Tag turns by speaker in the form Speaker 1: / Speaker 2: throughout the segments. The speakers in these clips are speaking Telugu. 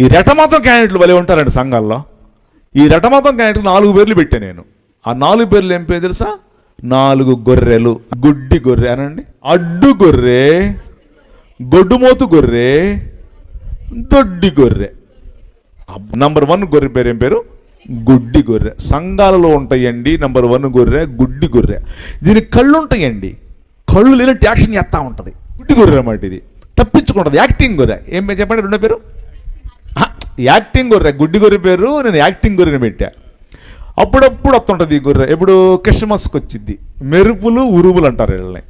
Speaker 1: ఈ రెటమతం క్యాండిడేట్లు భలే ఉంటారండి సంఘాల్లో. ఈ రెటమతం క్యాండిడేట్ నాలుగు పేర్లు పెట్టా నేను. ఆ నాలుగు పేర్లు ఏం పేరు తెలుసా? నాలుగు గొర్రెలు. గుడ్డి గొర్రె అనండి. అడ్డు గొర్రె. గొడ్డుమోతు గొర్రె. దొడ్డి గొర్రె. నంబర్ వన్ గొర్రె పేరు ఏం పేరు? గుడ్డి గొర్రె. సంఘాలలో ఉంటాయండి నంబర్ వన్ గొర్రె గుడ్డి గొర్రె. దీనికి కళ్ళు ఉంటాయండి. కళ్ళు లేనట్టు యాక్షన్ చేస్తూ ఉంటుంది. గుడ్డి గొర్రె అన్నమాట ఇది. తప్పించుకుంటుంది. యాక్టింగ్ గొర్రె. ఏం చెప్పండి రెండో పేరు? యాక్టింగ్ గొర్రె గుడ్డి గొర్రె పేరు నేను యాక్టింగ్ గొర్రెని పెట్టా. అప్పుడప్పుడు వస్తుంటుంది ఈ గొర్రె. ఇప్పుడు క్రిస్మస్కి వచ్చింది మెరుపులు ఉరుములు అంటారు వీళ్ళని.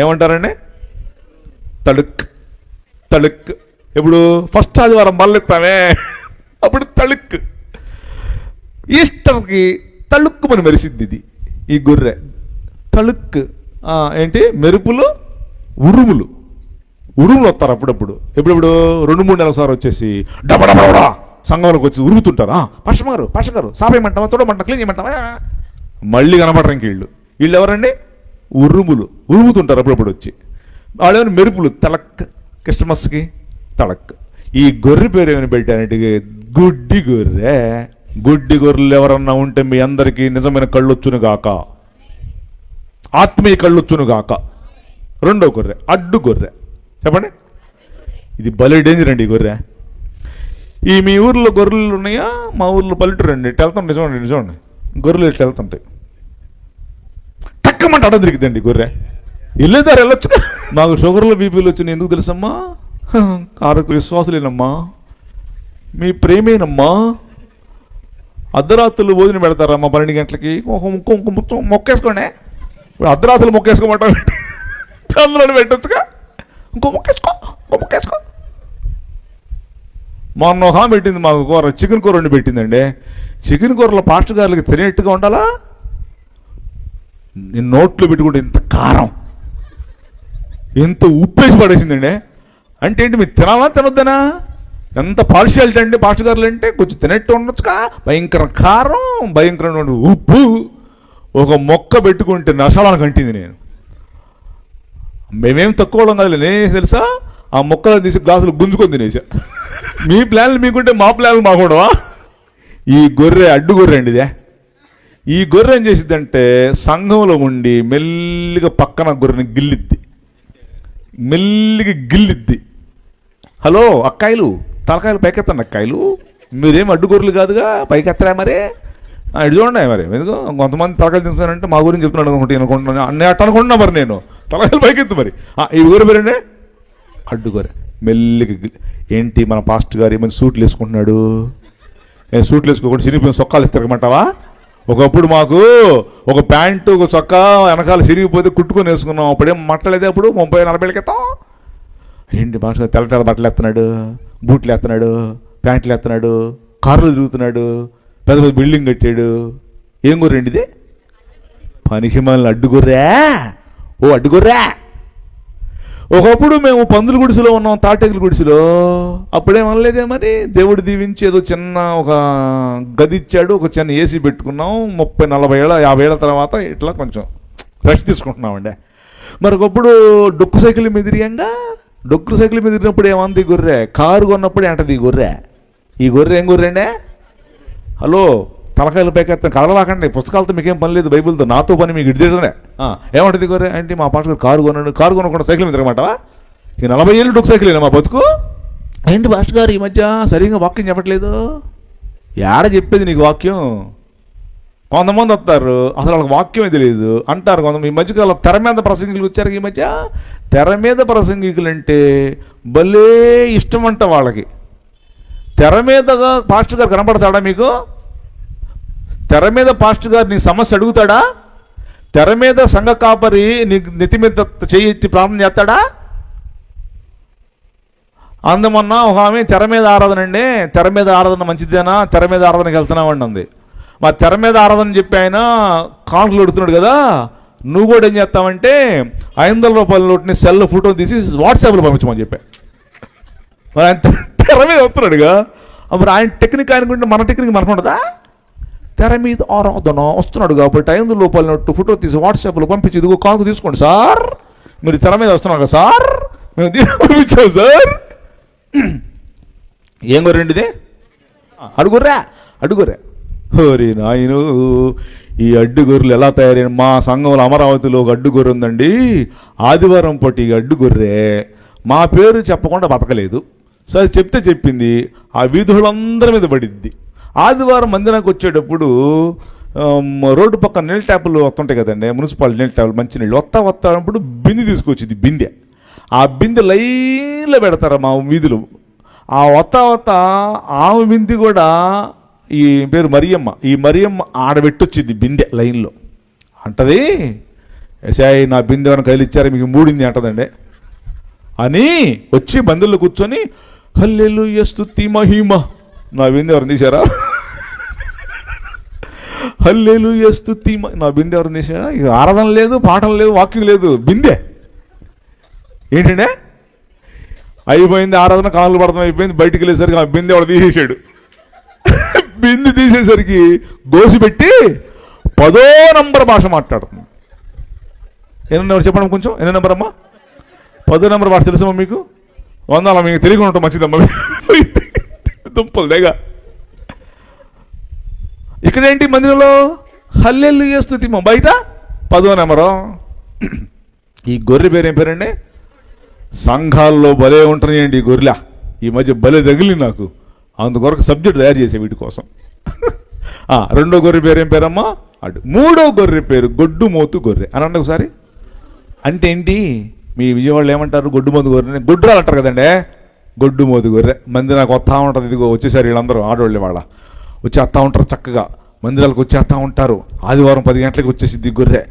Speaker 1: ఏమంటారండి? తళుక్ తళుక్. ఇప్పుడు ఫస్ట్ ఆదివారం మళ్ళెత్తామే అప్పుడు తళుక్. ఈస్టర్కి తళుక్కు తళుక్కుమని మెరిసిద్ది ఇది ఈ గొర్రె. తళుక్ ఏంటి? మెరుపులు ఉరుములు. ఉరుములు వస్తారు అప్పుడప్పుడు. ఎప్పుడప్పుడు? రెండు మూడు నెలల సార్ వచ్చేసి డబడబడా సంఘంలోకి వచ్చి ఉరుగుతుంటారు "ఆ, పాస్టర్ గారు పాస్టర్ గారు సాపేయమంటావా? చూడమంటా క్లీన్ చేయమంటావా? మళ్ళీ కనపడరు ఇంక వీళ్ళు. వీళ్ళు ఎవరండి? ఉరుములు. ఉరుముతుంటారు అప్పుడప్పుడు వచ్చి. వాళ్ళు ఏమైనా మెరుపులు. తలక్. క్రిస్టమస్కి తలక్. ఈ గొర్రె పేరు ఏమైనా పెట్టానంటే గుడ్డి గొర్రె. గుడ్డి గొర్రెలు ఎవరన్నా ఉంటే మీ అందరికీ నిజమైన కళ్ళొచ్చును గాక. ఆత్మీయ కళ్ళొచ్చును గాక. రెండో గొర్రె. అడ్డు గొర్రె. చెప్పండి. ఇది భలే డేంజర్ అండి ఈ గొర్రె. ఈ మీ ఊర్లో గొర్రెలు ఉన్నాయా? మా ఊర్లో పల్లెటూరు అండి. ఇటు వెళ్తాం నిజమండి నిజమండి గొర్రెలు ఇటు వెళ్తుంటాయి టక్కమంట అడ తిరిగిద్దండి గొర్రె. వెళ్ళేదారు వెళ్ళొచ్చు. నాకు షుగర్లు బీపీలు వచ్చినాయి. ఎందుకు తెలుసమ్మా? కారకు విశ్వాసులేనమ్మా మీ ప్రేమేనమ్మా. అర్ధరాత్రులు భోజనం పెడతారమ్మా పన్నెండు గంటలకి? ఒక ముక్క ఇంకో ముక్క మొక్కేసుకోండి. ఇప్పుడు అర్ధరాత్రులు మొక్కేసుకోమంటారు. అందులో పెట్టొచ్చుగా. ఇంకో మొక్కేసుకో ఇంకో మొక్కేసుకో మొన్న ఒక ఆమె పెట్టింది మాకు కూర చికెన్ కూర వండి పెట్టిందండి. చికెన్ కూరలో పాస్టర్ గారికి తినేట్టుగా ఉండాలా? నేను నోట్లో పెట్టుకుంటే ఇంత కారం ఎంత ఉప్పేసి పడేసిందండి. అంటే ఏంటి మీరు తినాలా తినొద్దనా? ఎంత పార్షియాలిటీ అండి పాస్టర్ గారులు అంటే కొంచెం తినట్టు ఉండొచ్చుగా. భయంకర కారం భయంకరమైన ఉప్పు. ఒక మొక్క పెట్టుకుంటే నషాలను కంటింది నేను. మేమేం తక్కువ వాళ్ళం కాదు నేను తెలుసా? ఆ మొక్కలను తీసి గ్లాసులు గుంజుకొని తినేసా మీ ప్లాన్లు మీకుంటే మా ప్లాన్లు మాకుండవా? ఈ గొర్రె అడ్డు గొర్రె అండి ఇదే. ఈ గొర్రె ఏం చేసిద్దంటే సంఘంలో ఉండి మెల్లిగా పక్కన గొర్రెని గిల్లిద్ది. మెల్లిగా గిల్లిద్ది. హలో అక్కాయిలు తలకాయలు పైకెత్తండి అక్కాయిలు. మీరేం అడ్డు గొర్రెలు కాదుగా? పైకెత్తరా మరి? ఇటు చూడండి మరి. ఎందుకు? కొంతమంది తలకాయలు తింటున్నారంటే మా గురించి చెప్తున్నాడు అనుకుంటే అనుకుంటున్నాను. నేను అట్ట అనుకుంటున్నా మరి నేను. తలకాయలు పైకెత్తు మరి. ఈ ఊరు పేరండి అడ్డుకోరే మెల్లికి ఏంటి మన పాస్ట్ గారు ఏమైనా సూట్లు వేసుకుంటున్నాడు? సూట్లు వేసుకోకుండా చిరిగిపోయిన సొక్కాలు ఇస్తారమంటావా ఒకప్పుడు మాకు ఒక ప్యాంటు ఒక చొక్కా వెనకాల చిరిగిపోతే కుట్టుకొని వేసుకున్నాం. అప్పుడేం మట్టలేదే అప్పుడు? ముప్పై నలభై క్రితం? ఏంటి భాష తెల్ల తెల్ల బట్టలు ఎత్తున్నాడు బూట్లు ఎత్తున్నాడు ప్యాంట్లు ఎత్తున్నాడు కార్లు తిరుగుతున్నాడు పెద్ద పెద్ద బిల్డింగ్ కట్టాడు. ఏం గుర్రండి ఇది? పనికి మనల్ని అడ్డుగుర్రా. ఓ అడ్డుగుర్రా. ఒకప్పుడు మేము పందుల గుడిసెలో ఉన్నాం తాటెగుల గుడిసెలో. అప్పుడేం అనలేదే మరి? దేవుడు దీవించి ఏదో చిన్న ఒక గది ఇచ్చాడు ఒక చిన్న ఏసీ పెట్టుకున్నాం. ముప్పై నలభై ఏళ్ళ యాభై ఏళ్ళ తర్వాత ఇట్లా కొంచెం రెస్ట్ తీసుకుంటున్నామండి. మరొకప్పుడు డొక్కు సైకిల్ మీద తిరిగాంగా. డొక్కు సైకిల్ మీద తిరిగినప్పుడు ఏమంది గొర్రె? కారు కొన్నప్పుడు ఎంటది ఈ గొర్రె. ఈ గొర్రె ఏం గొర్రె హలో తలకాయలు పైకెత్తాను కదలవాకండి పుస్తకాలతో మీకేం పని లేదు బైబిల్తో. నాతో పని మీకు ఇడిదేటనే ఏమంటది గొర్రె? అంటే మా పాట గారు కారు కొన్నాడు కారు కొనకుండా సైకిల్ మీద తిరగమంటావా? ఇక నలభై ఏళ్ళు డొక్కు సైకిల్ మా బతుకు? ఏంటి మాస్టర్ గారు ఈ మధ్య సరిగ్గా వాక్యం చెప్పట్లేదు? ఏడ చెప్పేది నీకు వాక్యం? కొంతమంది వస్తారు అసలు వాళ్ళకి వాక్యమే తెలియదు అంటారు కొంతమంది ఈ మధ్యకాలం తెర మీద ప్రసంగికులు వచ్చారు ఈ మధ్య. తెర మీద ప్రసంగికులు అంటే భలే ఇష్టం అంట వాళ్ళకి. తెర మీదగా పాస్టర్ గారు కనబడతాడా మీకు? తెర మీద పాస్టర్ గారు నీ సమస్య అడుగుతాడా? తెర మీద సంఘ కాపరి నీ నెత్తి మీద చేయి ఎత్తి ప్రార్థన చేస్తాడా? అందమన్న ఒక ఆమె తెర మీద ఆరాధన అండి. తెర మీద ఆరాధన మంచిదేనా? తెర మీద ఆరాధనకి వెళ్తున్నామండి ఉంది. మా తెర మీద ఆరాధన చెప్పి ఆయన కాన్సులు అడుగుతున్నాడు కదా. నువ్వు కూడా ఏం చేస్తావంటే ఐదు వందల రూపాయల నోటిని సెల్ ఫోటో తీసి వాట్సాప్లో పంపించమని చెప్పా. మరి ఆయన తెర మీద వస్తున్నాడుగా. మరి ఆయన టెక్నిక్ అనుకుంటే మన టెక్నిక్ మనకు ఉండదా? తెర మీద ఆరాధన వస్తున్నాడు కాబట్టి ఐదు లోపాలు నట్టు ఫోటో తీసి వాట్సాప్లో పంపించి ఇదిగో కానుక తీసుకోండి సార్. మీరు తెర మీద వస్తున్నాం కదా సార్. మేము పంపించాం సార్. ఏం గొర్రెండి అడుగుర్రా అడుగుర్రా. హోరి నాయను ఈ అడ్డుగొర్రెలు ఎలా తయారైన మా సంఘంలో అమరావతిలో ఒక అడ్డుగొర్రె ఉందండి. ఆదివారం పట్టి అడ్డుగొర్రె మా పేరు చెప్పకుండా బతకలేదు. సరే చెప్తే చెప్పింది ఆ వీధులందరి మీద పడిద్ది. ఆదివారం మందిరానికి వచ్చేటప్పుడు రోడ్డు పక్కన నీళ్ళ ట్యాపులు వస్తుంటాయి కదండి మున్సిపాలిటీ నీళ్ళ ట్యాపులు మంచి నీళ్ళు వస్తా వస్తా అన్నప్పుడు బిందె తీసుకొచ్చింది బిందె. ఆ బిందె లైన్లో పెడతారు మా వీధులు. ఆ వత్త వత్త ఆమె బింది కూడా ఈ పేరు మరియమ్మ ఈ మరియమ్మ ఆడబెట్టొచ్చింది బిందె లైన్లో. అంటది ఎసాయి నా బిందె వెనక కదిలిచ్చారు? మీకు మూడింది అంటదండి. అని వచ్చి బంధువులు కూర్చొని హల్లెలు స్తుతి మహిమ. నా బిందె ఎవరిని తీశారా? హల్లెలు స్తుతి నా బిందె ఎవరిని తీశారా? ఇక ఆరాధన లేదు పాఠం లేదు వాక్యం లేదు బిందె. ఏంటంటే? అయిపోయింది ఆరాధన కాలు పడతాం అయిపోయింది బయటికి వెళ్ళేసరికి ఆ బిందె ఎవడు తీసేసాడు బిందె తీసేసరికి గోసిపెట్టి పదో నంబర్ భాష మాట్లాడుతుంది. ఎన్నో నెంబర్ చెప్పండి కొంచెం ఎన్నో నెంబర్ అమ్మా పదో నెంబర్ భాష తెలుసమ్మా మీకు? వందాల మీకు తెలియకుండా ఉంటాం మంచిదమ్మా దుంపలు దేగా. ఇక్కడేంటి మందిరంలో? హల్లెల్లు చేస్తుంది మా బయట. పదో నెంబరు. ఈ గొర్రె పేరు ఏం పేరండి? సంఘాల్లో భలే ఉంటున్నాయండి ఈ గొర్రెల. ఈ మధ్య భలే తగిలింది నాకు. అందుకొరకు సబ్జెక్ట్ తయారు చేసే వీటి కోసం. రెండో గొర్రె పేరు ఏం పేరమ్మా? అటు మూడో గొర్రె పేరు గొడ్డు మోతు గొర్రె. అనండి ఒకసారి. అంటే ఏంటి? మీ విజయవాడలో ఏమంటారు? గొడ్డు మోతు గొర్రె గొడ్రాలు అంటారు కదండి. గొడ్డు మోదు గొర్రె. మంది నాకు వస్తూ ఉంటుంది. ఇదిగో వచ్చేసారు వీళ్ళందరూ ఆడవాళ్ళే వాళ్ళ. వచ్చేస్తా ఉంటారు చక్కగా. మందిరాలకు వచ్చేస్తా ఉంటారు. ఆదివారం పది గంటలకు వచ్చేసింది గొర్రె.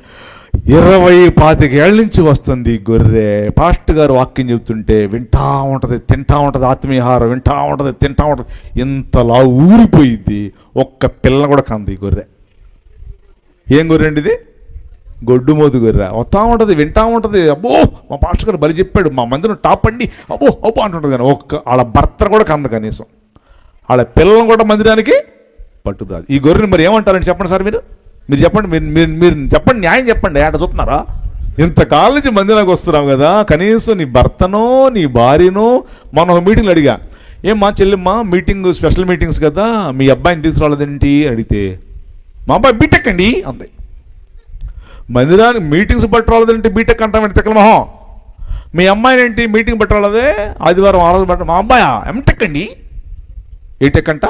Speaker 1: ఇరవై పాతికేళ్ళ నుంచి వస్తుంది గొర్రె. పాస్ట్ గారు వాక్యం చెబుతుంటే వింటా ఉంటుంది తింటా ఉంటుంది ఆత్మీయహారం వింటా ఉంటుంది తింటా ఉంటుంది. ఇంతలా ఊరిపోయింది ఒక్క పిల్ల కూడా కంది ఈ గొర్రె. ఏం గొర్రె అండి ఇది? గొడ్డు మోతు గొర్రె. వస్తా ఉంటుంది వింటా ఉంటుంది. అబ్బో మా పాస్టర్ గారు బలి చెప్పాడు మా మందిరం టాప్ అండి. అబ్బో అబ్బో అంటుంటుంది కానీ ఒక్క వాళ్ళ భర్త కూడా కంద కనీసం. వాళ్ళ పిల్లలను కూడా మందిరానికి పట్టుకురాదు ఈ గొర్రెని మరి ఏమంటారండి చెప్పండి సార్ మీరు? మీరు చెప్పండి మీరు మీరు మీరు చెప్పండి న్యాయం చెప్పండి ఏట చూస్తున్నారా? ఇంతకాలం నుంచి మందిరానికి వస్తున్నాం కదా కనీసం నీ భర్తనో నీ భార్యనో మనం ఒక అడిగా. ఏం మా చెల్లెమ్మ మీటింగ్ స్పెషల్ మీటింగ్స్ కదా మీ అబ్బాయిని తీసుకురాలేదేంటి? అడిగితే మా అబ్బాయి బీటెక్ అండి అంది. మందిరానికి మీటింగ్స్ పట్టుకోలేదంటే బీటెక్ అంటామంటే తిక్కల మొహం? మీ అమ్మాయిని ఏంటి మీటింగ్ పట్టుకోలేదే ఆదివారం ఆ రోజు పట్ట మా అమ్మాయా? ఎంటెక్ అండి? ఏ టెక్ అంట?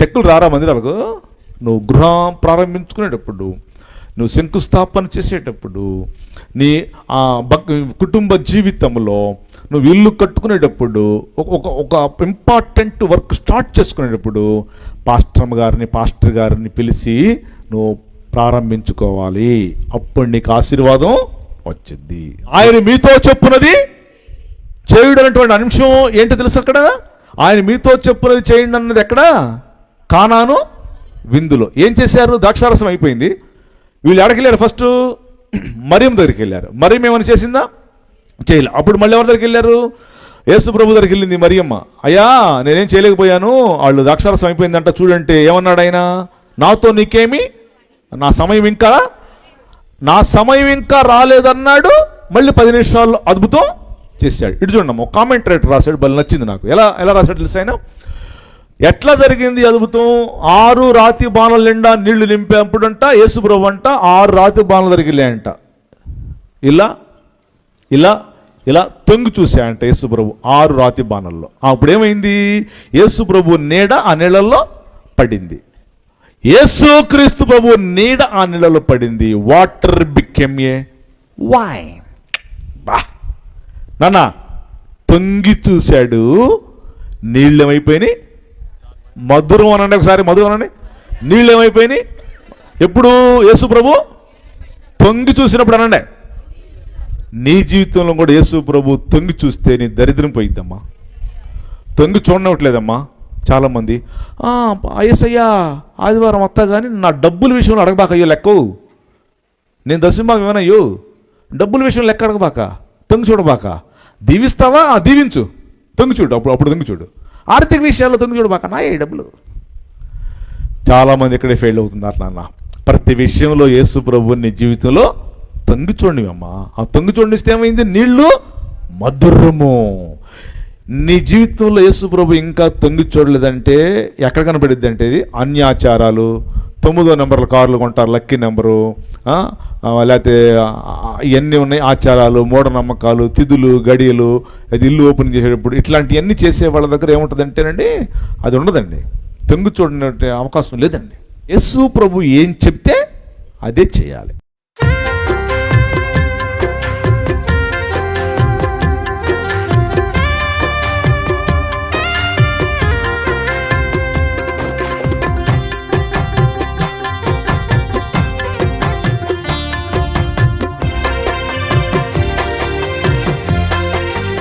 Speaker 1: టెక్కులు రారా మందిరాలకు నువ్వు గృహం ప్రారంభించుకునేటప్పుడు నువ్వు శంకుస్థాపన చేసేటప్పుడు నీ ఆ కుటుంబ జీవితంలో నువ్వు ఇల్లు కట్టుకునేటప్పుడు ఒక ఒక ఒక ఇంపార్టెంట్ వర్క్ స్టార్ట్ చేసుకునేటప్పుడు పాస్టర్ గారిని పాస్టర్ గారిని పిలిచి నువ్వు ప్రారంభించుకోవాలి. అప్పుడు నీకు ఆశీర్వాదం వచ్చింది ఆయన మీతో చెప్పున్నది చేయుడు అనేటువంటి అంశం ఏంటో తెలుసు అక్కడ? ఆయన మీతో చెప్పున్నది చేయండి అన్నది ఎక్కడ? కానాను విందులో. ఏం చేశారు? ద్రాక్షారసం అయిపోయింది. వీళ్ళు ఎక్కడికి వెళ్ళారు? ఫస్ట్ మరియం దగ్గరికి వెళ్ళారు. మరియం ఏమైనా చేసిందా? చేయలే. అప్పుడు మళ్ళీ ఎవరి దగ్గరికి వెళ్ళారు? యేసు ప్రభు దగ్గరికి వెళ్ళింది మరియమ్మ. అయ్యా నేనేం చేయలేకపోయాను. వాళ్ళు ద్రాక్షారసం అయిపోయిందంట చూడంటే ఏమన్నాడు ఆయన? నాతో నీకేమి నా సమయం ఇంకా నా సమయం ఇంకా రాలేదన్నాడు మళ్ళీ పది నిమిషాల్లో అద్భుతం చేశాడు. ఇటు చూడండి ఒక కామెంట్ రైటర్ రాశాడు బలి నచ్చింది నాకు. ఎలా ఎలా రాశాడు తెలుసు ఆయన? ఎట్లా జరిగింది అద్భుతం? ఆరు రాతి బాణల నిండా నీళ్ళు నింపేప్పుడంట యేసుప్రభు అంట ఆరు రాతి బాణలు జరిగిలేయంట ఇలా ఇలా ఇలా తొంగి చూశాయంట యేసుప్రభు ఆరు రాతి బాణల్లో. అప్పుడు ఏమైంది యేసుప్రభు నీడ ఆ నీళ్ళల్లో పడింది. యేసు క్రీస్తు ప్రభు నీడ ఆ నీళ్ళలో పడింది. వాటర్ బికెమ్ ఏ వైన్ బా. నాన్న తొంగి చూశాడు. నీళ్ళు ఏమైపోయినాయి మధురం అనండి ఒకసారి మధురం అనండి. నీళ్ళు ఏమైపోయినాయి ఎప్పుడు? యేసు ప్రభు? తొంగి చూసినప్పుడు అనండి. నీ జీవితంలో కూడా యేసు ప్రభు తొంగి చూస్తే నీ దరిద్రం పోయిద్దమ్మా. తొంగి చూడనట్లేదమ్మా చాలామంది అయ్యసయ్యా ఆదివారం వస్తా కానీ నా డబ్బుల విషయంలో అడగబాక అయ్యో లెక్కవు నేను దర్శనబాగం ఏమనయ్యో డబ్బుల విషయంలో లెక్క అడగబాక? తొంగి చూడబాక? దీవిస్తావా? ఆ, దీవించు. తొంగి చూడు అప్పుడు అప్పుడు తొంగి చూడు. ఆర్థిక విషయాల్లో తొంగి చూడబాక? నా ఏ డబ్బులు? చాలామంది ఇక్కడే ఫెయిల్ అవుతున్నారు నాన్న. ప్రతి విషయంలో యేసు ప్రభుని జీవితంలో తొంగి చూడండి అమ్మా. ఆ తొంగి చూడనిస్తే ఏమైంది? నీళ్ళు మధురము. నీ జీవితంలో యేసుప్రభు ఇంకా తొంగి చూడలేదంటే ఎక్కడ కనబడిద్ది అంటే ఇది? అన్యాచారాలు తొమ్మిదో నెంబర్ల కార్లు కొంటారు లక్కీ నెంబరు లేకపోతే ఇవన్నీ ఉన్నాయి? ఆచారాలు మూఢనమ్మకాలు తిథులు గడియలు అది ఇల్లు ఓపెన్ చేసేటప్పుడు ఇట్లాంటివన్నీ చేసే వాళ్ళ దగ్గర ఏముంటుందంటేనండి? అది ఉండదండి. తొంగి చూడనే అవకాశం లేదండి. యేసు ప్రభు ఏం చెప్తే అదే చేయాలి.